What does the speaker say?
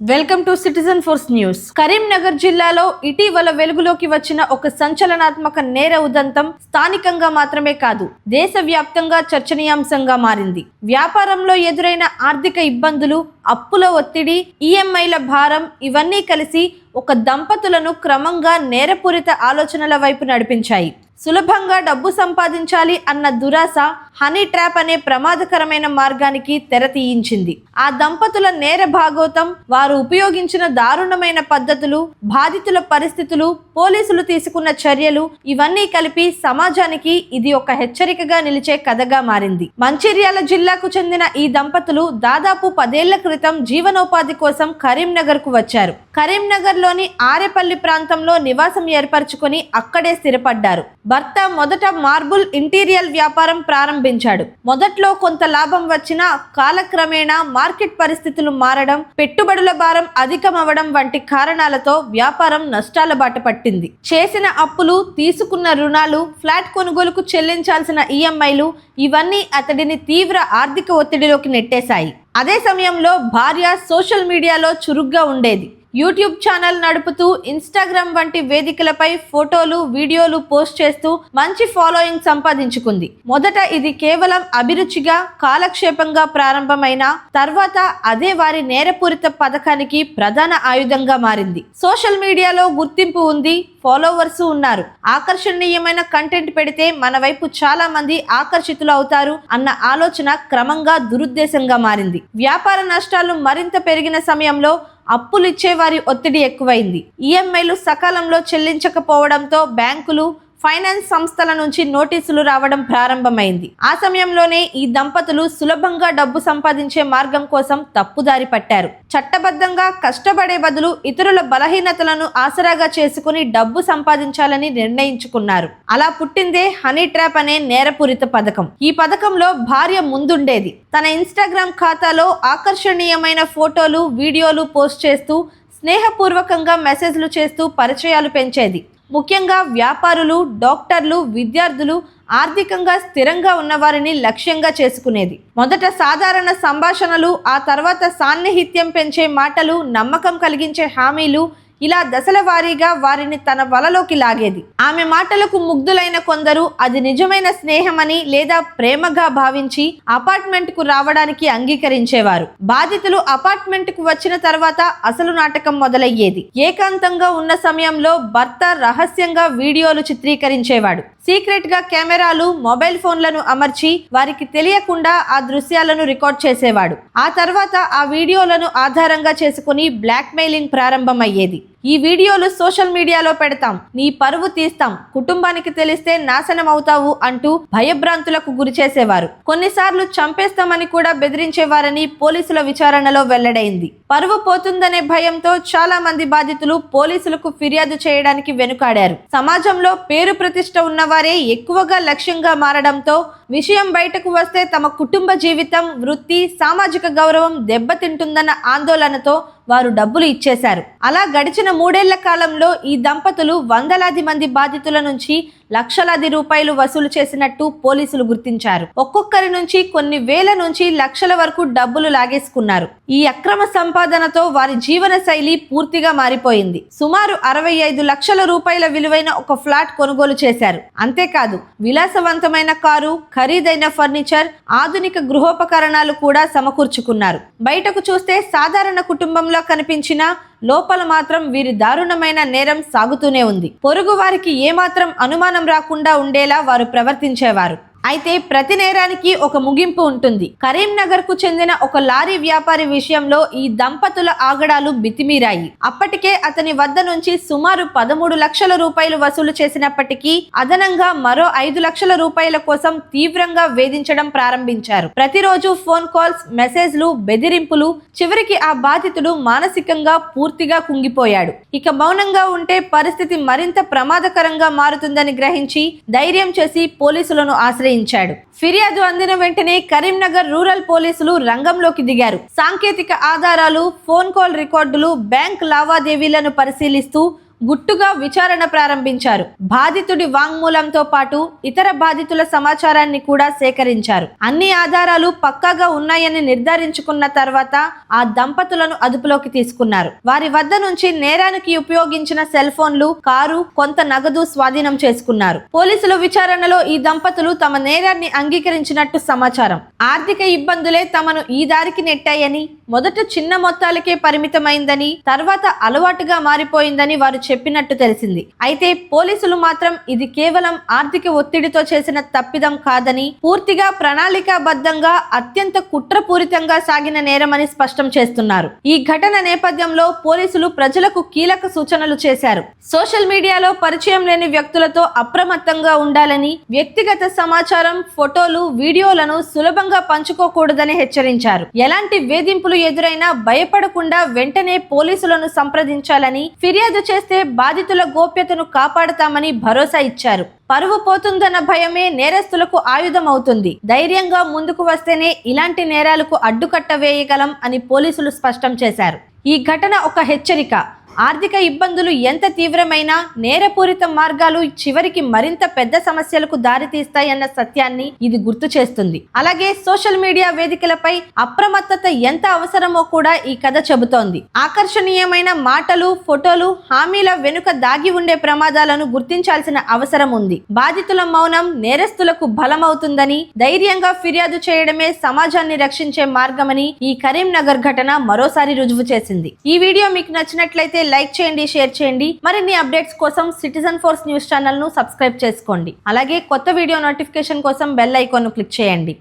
Welcome to citizen force news. Karimnagar జిల్లాలో ఇటీవల వెలుగులోకి వచ్చిన ఒక సంచలనాత్మక నేర ఉదంతం స్థానికంగా మాత్రమే కాదు దేశవ్యాప్తంగా చర్చనీయాంశంగా మారింది. వ్యాపారంలో ఎదురైన ఆర్థిక ఇబ్బందులు అప్పుల ఒత్తిడి ఈఎంఐల భారం ఇవన్నీ కలిసి ఒక దంపతులను క్రమంగా నేరపూరిత ఆలోచనల వైపు నడిపించాయి. సులభంగా డబ్బు సంపాదించాలి అన్న దురాశ హనీ ట్రాప్ అనే ప్రమాదకరమైన మార్గానికి తెర తీయించింది. ఆ దంపతుల నేర భాగోతం వారు ఉపయోగించిన దారుణమైన పద్ధతులు బాధితుల పరిస్థితులు పోలీసులు తీసుకున్న చర్యలు ఇవన్నీ కలిపి సమాజానికి ఇది ఒక హెచ్చరికగా నిలిచే కథగా మారింది. మంచిర్యాల జిల్లాకు చెందిన ఈ దంపతులు దాదాపు పదేళ్ళ క్రితం జీవనోపాధి కోసం కరీంనగర్కు వచ్చారు. కరీంనగర్లోని ఆరేపల్లి ప్రాంతంలో నివాసం ఏర్పరచుకొని అక్కడే స్థిరపడ్డారు. భర్త మొదట మార్బుల్ ఇంటీరియల్ వ్యాపారం ప్రారంభించాడు. మొదట్లో కొంత లాభం వచ్చినా కాలక్రమేణా మార్కెట్ పరిస్థితులు మారడం పెట్టుబడుల భారం అధికమవడం వంటి కారణాలతో వ్యాపారం నష్టాల బాట పట్టింది. చేసిన అప్పులు తీసుకున్న రుణాలు ఫ్లాట్ కొనుగోలుకు చెల్లించాల్సిన ఈఎంఐలు ఇవన్నీ అతడిని తీవ్ర ఆర్థిక ఒత్తిడిలోకి నెట్టేశాయి. అదే సమయంలో భార్య సోషల్ మీడియాలో చురుగ్గా ఉండేది. యూట్యూబ్ ఛానల్ నడుపుతూ ఇన్స్టాగ్రామ్ వంటి వేదికలపై ఫోటోలు వీడియోలు పోస్ట్ చేస్తూ మంచి ఫాలోయింగ్ సంపాదించుకుంది. మొదట ఇది కేవలం అభిరుచిగా కాలక్షేపంగా ప్రారంభమైన తర్వాత అదే వారి నేరపూరిత పథకానికి ప్రధాన ఆయుధంగా మారింది. సోషల్ మీడియాలో గుర్తింపు ఉంది ఫాలోవర్స్ ఉన్నారు. ఆకర్షణీయమైన కంటెంట్ పెడితే మన వైపు చాలా మంది ఆకర్షితులు అవుతారు అన్న ఆలోచన క్రమంగా దురుద్దేశంగా మారింది. వ్యాపార నష్టాలు మరింత పెరిగిన సమయంలో అప్పులు ఇచ్చేవారి ఒత్తిడి ఎక్కువైంది. ఈఎంఐలు సకాలంలో చెల్లించకపోవడంతో బ్యాంకులు ఫైనాన్స్ సంస్థల నుంచి నోటీసులు రావడం ప్రారంభమైంది. ఆ సమయంలోనే ఈ దంపతులు సులభంగా డబ్బు సంపాదించే మార్గం కోసం తప్పుదారి పట్టారు. చట్టబద్ధంగా కష్టపడే బదులు ఇతరుల బలహీనతలను ఆసరాగా చేసుకుని డబ్బు సంపాదించాలని నిర్ణయించుకున్నారు. అలా పుట్టిందే హనీ ట్రాప్ అనే నేరపూరిత పథకం. ఈ పథకంలో భార్య ముందుండేది. తన ఇన్స్టాగ్రామ్ ఖాతాలో ఆకర్షణీయమైన ఫోటోలు వీడియోలు పోస్ట్ చేస్తూ స్నేహపూర్వకంగా మెసేజ్లు చేస్తూ పరిచయాలు పెంచేది. ముఖ్యంగా వ్యాపారులు డాక్టర్లు విద్యార్థులు ఆర్థికంగా స్థిరంగా ఉన్నవారిని లక్ష్యంగా చేసుకునేది. మొదట సాధారణ సంభాషణలు ఆ తర్వాత సాన్నిహిత్యం పెంచే మాటలు నమ్మకం కలిగించే హామీలు ఇలా దశల వారీగా వారిని తన వలలోకి లాగేది. ఆమె మాటలకు ముగ్ధులైన కొందరు అది నిజమైన స్నేహమని లేదా ప్రేమగా భావించి అపార్ట్మెంట్కు రావడానికి అంగీకరించేవారు. బాధితులు అపార్ట్మెంట్కు వచ్చిన తర్వాత అసలు నాటకం మొదలయ్యేది. ఏకాంతంగా ఉన్న సమయంలో భర్త రహస్యంగా వీడియోలు చిత్రీకరించేవాడు. సీక్రెట్గా కెమెరాలు మొబైల్ ఫోన్లను అమర్చి వారికి తెలియకుండా ఆ దృశ్యాలను రికార్డ్ చేసేవాడు. ఆ తర్వాత ఆ వీడియోలను ఆధారంగా చేసుకుని బ్లాక్ మెయిలింగ్ ప్రారంభమయ్యేది. ఈ వీడియోలు సోషల్ మీడియాలో పెడతాం. నీ పరువు తీస్తాం. కుటుంబానికి తెలిస్తే నాశనం అవుతావు అంటూ భయభ్రాంతులకు గురి చేసేవారు. కొన్నిసార్లు చంపేస్తామని కూడా బెదిరించేవారని పోలీసుల విచారణలో వెల్లడైంది. పరువు పోతుందనే భయంతో చాలా మంది బాధితులు పోలీసులకు ఫిర్యాదు చేయడానికి వెనుకాడారు. సమాజంలో పేరు ప్రతిష్ట ఉన్నవారే ఎక్కువగా లక్ష్యంగా మారడంతో విషయం బయటకు వస్తే తమ కుటుంబ జీవితం వృత్తి సామాజిక గౌరవం దెబ్బతింటుందన్న ఆందోళనతో వారు డబ్బులు ఇచ్చేశారు. అలా గడిచిన మూడేళ్ళ కాలంలో ఈ దంపతులు వందలాది మంది బాధితుల నుంచి లక్షలాది రూపాయలు వసూలు చేసినట్టు పోలీసులు గుర్తించారు. ఒక్కొక్కరి నుంచి కొన్ని వేల నుంచి లక్షల వరకు డబ్బులు లాగేసుకున్నారు. ఈ అక్రమ సంపాదనతో వారి జీవన శైలి పూర్తిగా మారిపోయింది. సుమారు అరవై ఐదు లక్షల రూపాయల విలువైన ఒక ఫ్లాట్ కొనుగోలు చేశారు. అంతేకాదు విలాసవంతమైన కారు ఖరీదైన ఫర్నిచర్ ఆధునిక గృహోపకరణాలు కూడా సమకూర్చుకున్నారు. బయటకు చూస్తే సాధారణ కుటుంబంలో కనిపించిన లోపల మాత్రం వీరి దారుణమైన నేరం సాగుతూనే ఉంది. పొరుగు వారికి ఏమాత్రం అనుమానం రాకుండా ఉండేలా వారు ప్రవర్తించేవారు. అయితే ప్రతి నేరానికి ఒక ముగింపు ఉంటుంది. కరీంనగర్కు చెందిన ఒక లారీ వ్యాపారి విషయంలో ఈ దంపతుల ఆగడాలు బితిమీరాయి. అప్పటికే అతని వద్ద నుంచి సుమారు పదమూడు లక్షల రూపాయలు వసూలు చేసినప్పటికీ అదనంగా మరో ఐదు లక్షల రూపాయల కోసం తీవ్రంగా వేధించడం ప్రారంభించారు. ప్రతిరోజు ఫోన్ కాల్స్ మెసేజ్లు బెదిరింపులు చివరికి ఆ బాధితుడు మానసికంగా పూర్తిగా కుంగిపోయాడు. ఇక మౌనంగా ఉంటే పరిస్థితి మరింత ప్రమాదకరంగా మారుతుందని గ్రహించి ధైర్యం చేసి పోలీసులను ఆశ్రయించారు. ఫిర్యాదు అందిన వెంటనే కరీంనగర్ రూరల్ పోలీసులు రంగంలోకి దిగారు. సాంకేతిక ఆధారాలు ఫోన్ కాల్ రికార్డులు బ్యాంక్ లావాదేవీలను పరిశీలిస్తూ గుట్టుగా విచారణ ప్రారంభించారు. బాధితుడి వాంగ్మూలంతో పాటు ఇతర బాధితుల సమాచారాన్ని కూడా సేకరించారు. అన్ని ఆధారాలు పక్కాగా ఉన్నాయని నిర్ధారించుకున్న తర్వాత ఆ దంపతులను అదుపులోకి తీసుకున్నారు. వారి వద్ద నుంచి నేరానికి ఉపయోగించిన సెల్ ఫోన్లు కారు కొంత నగదు స్వాధీనం చేసుకున్నారు. పోలీసుల విచారణలో ఈ దంపతులు తమ నేరాన్ని అంగీకరించినట్టు సమాచారం. ఆర్థిక ఇబ్బందులే తమను ఈ దారికి నెట్టాయని మొదట చిన్న మొత్తాలకే పరిమితమైందని తర్వాత అలవాటుగా మారిపోయిందని వారు చెప్పినట్టు తెలిసింది. అయితే పోలీసులు మాత్రం ఇది కేవలం ఆర్థిక ఒత్తిడితో చేసిన తప్పిదం కాదని పూర్తిగా ప్రణాళికాబద్ధంగా అత్యంత కుట్రపూరితంగా సాగిన నేరమని స్పష్టం చేస్తున్నారు. ఈ ఘటన నేపథ్యంలో పోలీసులు ప్రజలకు కీలక సూచనలు చేశారు. సోషల్ మీడియాలో పరిచయం లేని వ్యక్తులతో అప్రమత్తంగా ఉండాలని వ్యక్తిగత సమాచారం ఫోటోలు వీడియోలను సులభంగా పంచుకోకూడదని హెచ్చరించారు. ఎలాంటి వేధింపులు ఎదురైనా భయపడకుండా వెంటనే పోలీసులను సంప్రదించాలని ఫిర్యాదు చేస్తే బాధితుల గోప్యతను కాపాడతామని భరోసా ఇచ్చారు. పరువు పోతుందన్న భయమే నేరస్తులకు ఆయుధం అవుతుంది ధైర్యంగా ముందుకు వస్తేనే ఇలాంటి నేరాలకు అడ్డుకట్ట వేయగలం అని పోలీసులు స్పష్టం చేశారు. ఈ ఘటన ఒక హెచ్చరిక. ఆర్థిక ఇబ్బందులు ఎంత తీవ్రమైనా నేరపూరిత మార్గాలు చివరికి మరింత పెద్ద సమస్యలకు దారితీస్తాయన్న సత్యాన్ని ఇది గుర్తు చేస్తుంది. అలాగే సోషల్ మీడియా వేదికలపై అప్రమత్తత ఎంత అవసరమో కూడా ఈ కథ చెబుతోంది. ఆకర్షణీయమైన మాటలు ఫోటోలు హామీల వెనుక దాగి ఉండే ప్రమాదాలను గుర్తించాల్సిన అవసరం ఉంది. బాధితుల మౌనం నేరస్తులకు బలమవుతుందని ధైర్యంగా ఫిర్యాదు చేయడమే సమాజాన్ని రక్షించే మార్గమని ఈ కరీంనగర్ ఘటన మరోసారి రుజువు చేసింది. ఈ వీడియో మీకు నచ్చినట్లయితే లైక్ చేయండి షేర్ చేయండి. మరిన్ని అప్డేట్స్ కోసం సిటిజన్ ఫోర్స్ న్యూస్ ఛానల్ను సబ్స్క్రైబ్ చేసుకోండి. అలాగే కొత్త వీడియో నోటిఫికేషన్ కోసం బెల్ ఐకాన్ క్లిక్ చేయండి.